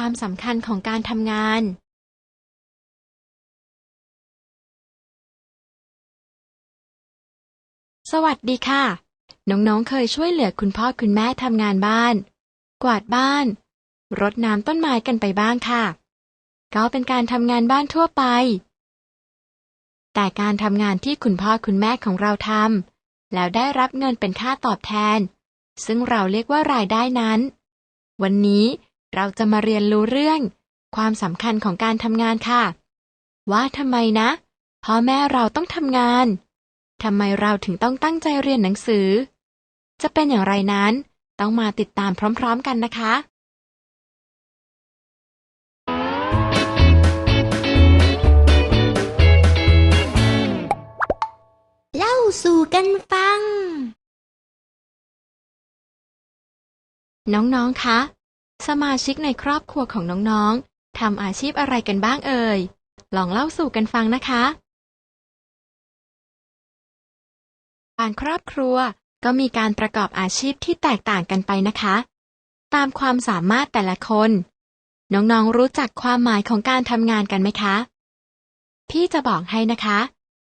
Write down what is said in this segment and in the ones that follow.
ความสำคัญของการทำงานสวัสดีค่ะ น้องๆ เคยช่วยเหลือคุณพ่อคุณแม่ทำงานบ้าน กวาดบ้าน รดน้ำต้นไม้กันไปบ้างค่ะ ก็เป็นการทำงานบ้านทั่วไป แต่การทำงานที่คุณพ่อคุณแม่ของเราทำแล้วได้รับเงินเป็นค่าตอบแทน ซึ่งเราเรียกว่ารายได้นั้น วันนี้ เราจะมาเรียนรู้เรื่อง ความสำคัญของการทำงานค่ะ ว่าทำไมนะพ่อแม่เราต้องทำงานทำไมเราถึงต้องตั้งใจเรียนหนังสือ จะเป็นอย่างไรนั้นต้องมาติดตามพร้อม ๆ กันนะคะเล่าสู่กันฟัง น้อง ๆ คะ สมาชิกในครอบครัวของน้องๆทำอาชีพอะไรกันบ้างเอ่ย ลองเล่าสู่กันฟังนะคะ บางครอบครัวก็มีการประกอบอาชีพที่แตกต่างกันไปนะคะ ตามความสามารถแต่ละคน น้องๆรู้จักความหมายของการทำงานกันไหมคะ พี่จะบอกให้นะคะ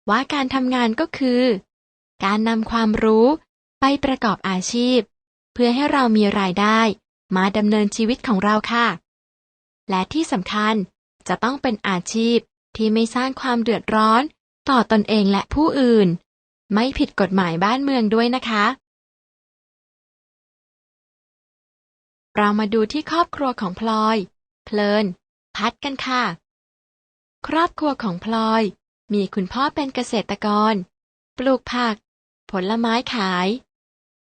ว่าการทำงานก็คือ การนำความรู้ไปประกอบอาชีพ เพื่อให้เรามีรายได้ มาดำเนินชีวิตของเราค่ะ และที่สำคัญจะต้องเป็นอาชีพที่ไม่สร้างความเดือดร้อน ต่อตอนเองและผู้อื่น ไม่ผิดกฎหมายบ้านเมืองด้วยนะคะ เรามาดูที่ครอบครัวของพลอย เพลิน พัดกันค่ะ ครอบครัวของพลอย มีคุณพ่อเป็นเกษตรกร ปลูกผัก ผลไม้ขาย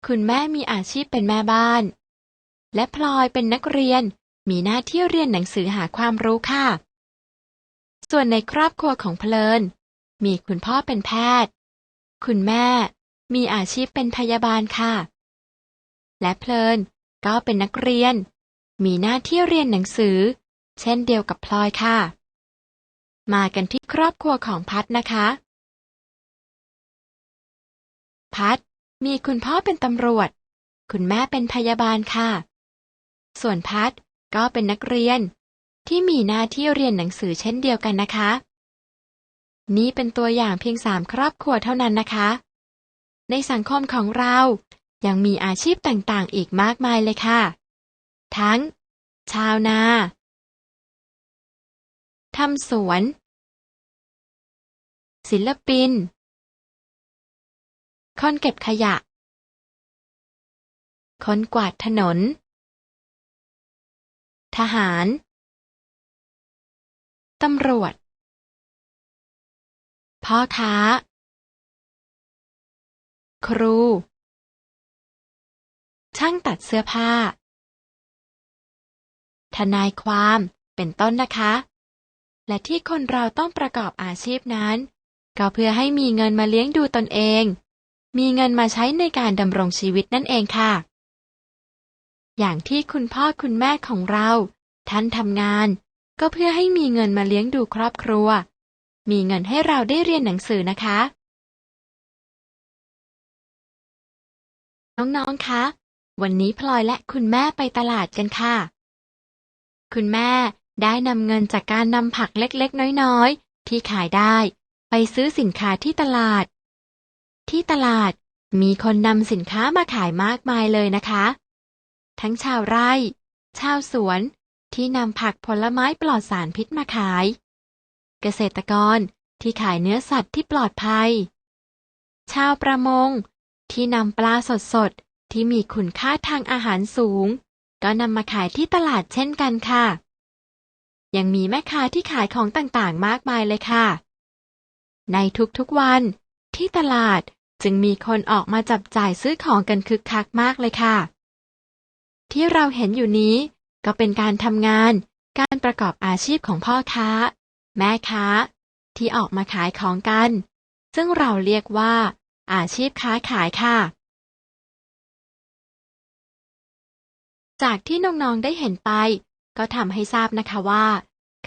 คุณแม่มีอาชีพเป็นแม่บ้าน และพลอยเป็นนักเรียน มีหน้าที่เรียนหนังสือหาความรู้ค่ะ ส่วนในครอบครัวของเพลิน มีคุณพ่อเป็นแพทย์ คุณแม่ มีอาชีพเป็นพยาบาลค่ะ และเพลินก็เป็นนักเรียน มีหน้าที่เรียนหนังสือ เช่นเดียวกับพลอยค่ะ มากันที่ครอบครัวของพัดนะคะ พัดมีคุณพ่อเป็นตำรวจ คุณแม่เป็นพยาบาลค่ะ ส่วนพัดก็เป็นนักเรียน ที่มีหน้าที่เรียนหนังสือเช่นเดียวกันนะคะ นี่เป็นตัวอย่างเพียงสามครอบครัวเท่านั้นนะคะ ในสังคมของเรายังมีอาชีพต่างๆ อีกมากมายเลยค่ะ ทั้ง ชาวนาทำสวน ศิลปิน คนเก็บขยะ คนกวาดถนน ทหาร ตำรวจ พ่อค้า ครู ช่างตัดเสื้อผ้า ทนายความเป็นต้นนะคะ และที่คนเราต้องประกอบอาชีพนั้น ก็เพื่อให้มีเงินมาเลี้ยงดูตนเอง มีเงินมาใช้ในการดำรงชีวิตนั่นเองค่ะ อย่างที่คุณพ่อคุณแม่ของเรา ท่านทำงาน ก็เพื่อให้มีเงินมาเลี้ยงดูครอบครัว มีเงินให้เราได้เรียนหนังสือนะคะ น้องๆ คะ วันนี้พลอยและคุณแม่ไปตลาดกันค่ะ คุณแม่ได้นำเงินจากการนำผักเล็กๆ น้อยๆ ที่ขายได้ ไปซื้อสินค้าที่ตลาด ที่ตลาดมีคนนำสินค้ามาขายมากมายเลยนะคะ ทั้งชาวไร่ ชาวสวน ที่นำผักผลไม้ปลอดสารพิษมาขาย เกษตรกรที่ขายเนื้อสัตว์ที่ปลอดภัย ชาวประมง ที่นำปลาสดๆที่มีคุณค่าทางอาหารสูง ก็นำมาขายที่ตลาดเช่นกันค่ะ ยังมีแม่ค้าที่ขายของต่างๆ มากมายเลยค่ะ ในทุกๆวันที่ตลาดจึงมีคนออกมาจับจ่ายซื้อของกันคึกคักมากเลยค่ะ ที่เราเห็นอยู่นี้ ก็เป็นการทำงาน การประกอบอาชีพของพ่อค้า แม่ค้า ที่ออกมาขายของกัน ซึ่งเราเรียกว่า อาชีพค้าขายค่ะ จากที่น้องๆได้เห็นไป ก็ทำให้ทราบนะคะว่า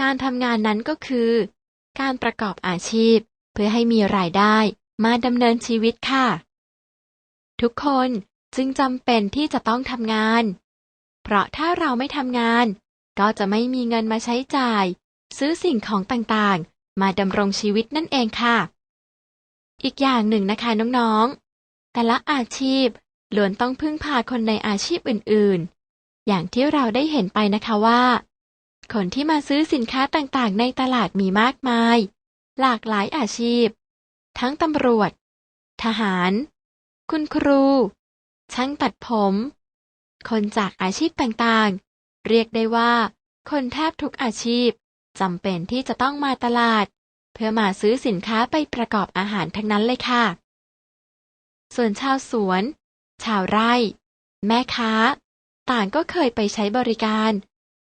การทำงานนั้นก็คือ การประกอบอาชีพเพื่อให้มีรายได้มาดำเนินชีวิตค่ะ ทุกคนจึงจำเป็นที่จะต้องทำงาน เพราะถ้าเราไม่ทำงาน ก็จะไม่มีเงินมาใช้จ่าย ซื้อสิ่งของต่างๆ มาดำรงชีวิตนั่นเองค่ะ อีกอย่างหนึ่งนะคะน้องๆ แต่ละอาชีพล้วนต้องพึ่งพาคนในอาชีพอื่นๆ อย่างที่เราได้เห็นไปนะคะว่า คนที่มาซื้อสินค้าต่างๆ ในตลาดมีมากมาย หลากหลายอาชีพ ทั้งตำรวจ ทหาร คุณครู ช่างตัดผม คนจากอาชีพต่างๆ เรียกได้ว่า คนแทบทุกอาชีพจำเป็นที่จะต้องมาตลาด เพื่อมาซื้อสินค้าไปประกอบอาหารทั้งนั้นเลยค่ะ ส่วนชาวสวน ชาวไร่ แม่ค้า ต่างก็เคยไปใช้บริการ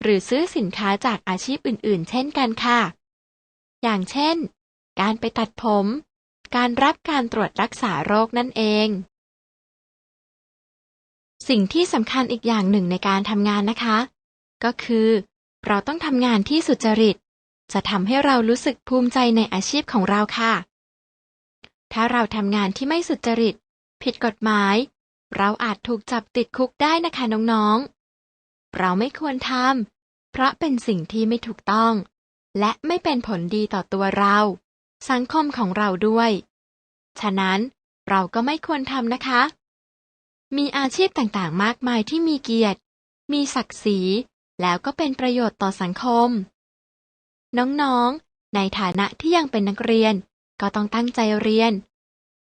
หรือซื้อสินค้าจากอาชีพอื่นๆ เช่นกันค่ะ อย่างเช่น การไปตัดผม การรับการตรวจรักษาโรคนั่นเอง สิ่งที่สำคัญอีกอย่างหนึ่งในการทำงานนะคะ ก็คือ เราต้องทำงานที่สุจริต จะทำให้เรารู้สึกภูมิใจในอาชีพของเราค่ะ ถ้าเราทำงานที่ไม่สุจริต ผิดกฎหมาย เราอาจถูกจับติดคุกได้นะคะน้องๆ เราไม่ควรทำเพราะเป็นสิ่งที่ไม่ถูกต้อง และไม่เป็นผลดีต่อตัวเรา สังคมของเราด้วย ฉะนั้นเราก็ไม่ควรทำนะคะ มีอาชีพต่างๆ มากมายที่มีเกียรติ มีศักดิ์ศรี แล้วก็เป็นประโยชน์ต่อสังคม น้องๆ ในฐานะที่ยังเป็นนักเรียน ก็ต้องตั้งใจเรียน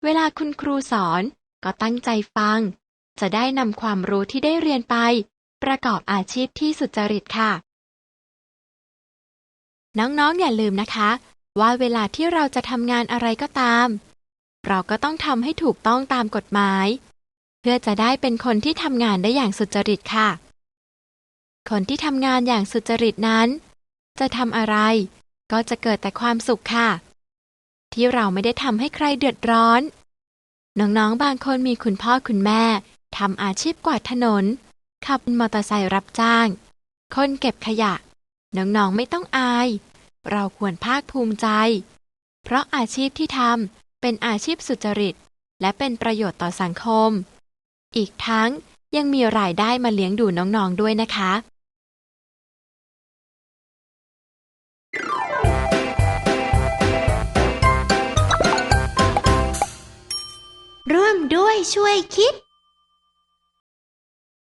เวลาคุณครูสอนก็ตั้งใจฟัง จะได้นำความรู้ที่ได้เรียนไป ประกอบอาชีพที่สุจริตค่ะ น้องๆอย่าลืมนะคะ ว่าเวลาที่เราจะทำงานอะไรก็ตาม เราก็ต้องทำให้ถูกต้องตามกฎหมาย เพื่อจะได้เป็นคนที่ทำงานได้อย่างสุจริตค่ะ คนที่ทำงานอย่างสุจริตนั้น จะทำอะไร ก็จะเกิดแต่ความสุขค่ะ ที่เราไม่ได้ทำให้ใครเดือดร้อน น้องๆ บางคนมีคุณพ่อคุณแม่ทำอาชีพกวาดถนน ขับมอเตอร์ไซค์รับจ้าง คนเก็บขยะ น้องๆ ไม่ต้องอาย เราควรภาคภูมิใจ เพราะอาชีพที่ทำเป็นอาชีพสุจริต และเป็นประโยชน์ต่อสังคม อีกทั้งยังมีรายได้มาเลี้ยงดูน้องๆด้วยนะคะ ร่วมด้วยช่วยคิด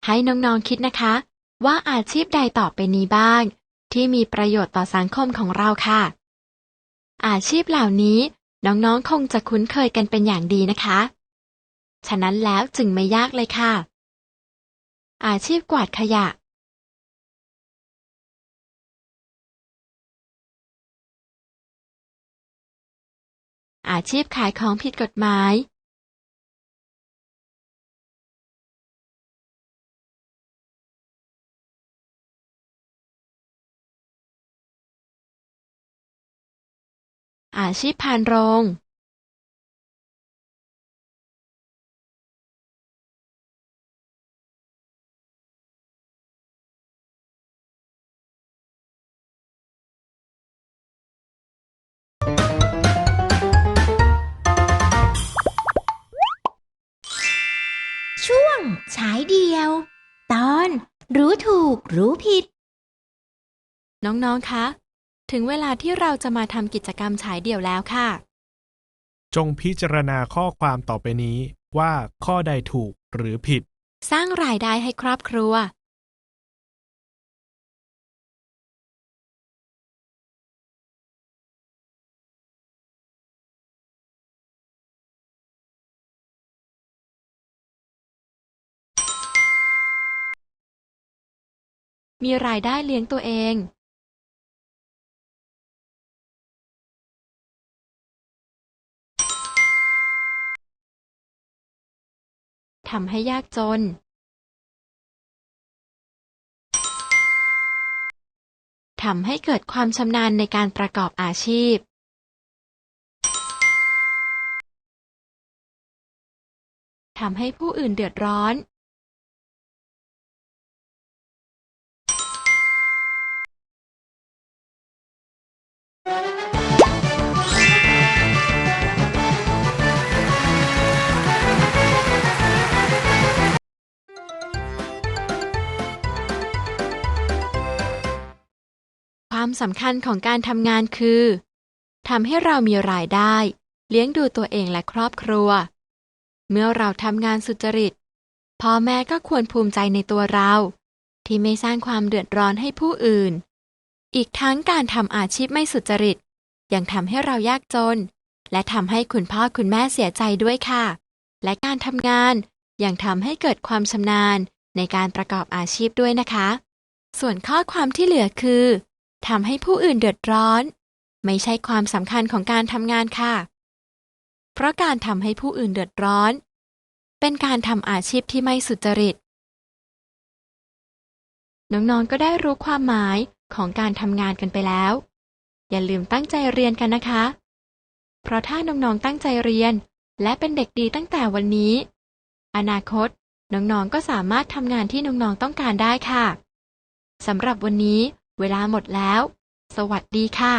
ให้น้องๆคิดนะคะ ว่าอาชีพใดต่อไปนี้บ้าง ที่มีประโยชน์ต่อสังคมของเราค่ะ อาชีพเหล่านี้น้องๆคงจะคุ้นเคยกันเป็นอย่างดีนะคะ ฉะนั้นแล้วจึงไม่ยากเลยค่ะ อาชีพกวาดขยะ อาชีพขายของผิดกฎหมาย อาชีพพานโรงช่วง ฉายเดียว ตอนรู้ถูกรู้ผิด น้องๆ คะ ถึงเวลาที่เราจะมาทำกิจกรรมฉายเดี่ยวแล้วค่ะ จงพิจารณาข้อความต่อไปนี้ว่าข้อใดถูกหรือผิด สร้างรายได้ให้ครอบครัว มีรายได้เลี้ยงตัวเองทำให้ยากจน ทำให้เกิดความชำนาญในการประกอบอาชีพ ทำให้ผู้อื่นเดือดร้อน ความสำคัญของการทำงานคือทำให้เรามีรายได้ เลี้ยงดูตัวเองและครอบครัว เมื่อเราทำงานสุจริตพ่อแม่ก็ควรภูมิใจในตัวเรา ที่ไม่สร้างความเดือดร้อนให้ผู้อื่น อีกทั้งการทำอาชีพไม่สุจริต ยังทำให้เรายากจน และทำให้คุณพ่อคุณแม่เสียใจด้วยค่ะ และการทำงานยังทำให้เกิดความชำนาญในการประกอบอาชีพด้วยนะคะ ส่วนข้อความที่เหลือคือ ทำให้ผู้อื่นเดือดร้อน ไม่ใช่ความสำคัญของการทำงานค่ะ เพราะการทำให้ผู้อื่นเดือดร้อน เป็นการทำอาชีพที่ไม่สุจริต น้องๆก็ได้รู้ความหมายของการทำงานกันไปแล้ว อย่าลืมตั้งใจเรียนกันนะคะ เพราะถ้าน้องๆตั้งใจเรียน และเป็นเด็กดีตั้งแต่วันนี้ อนาคตน้องๆก็สามารถทำงานที่น้องๆต้องการได้ค่ะสำหรับวันนี้ เวลาหมดแล้ว สวัสดีค่ะ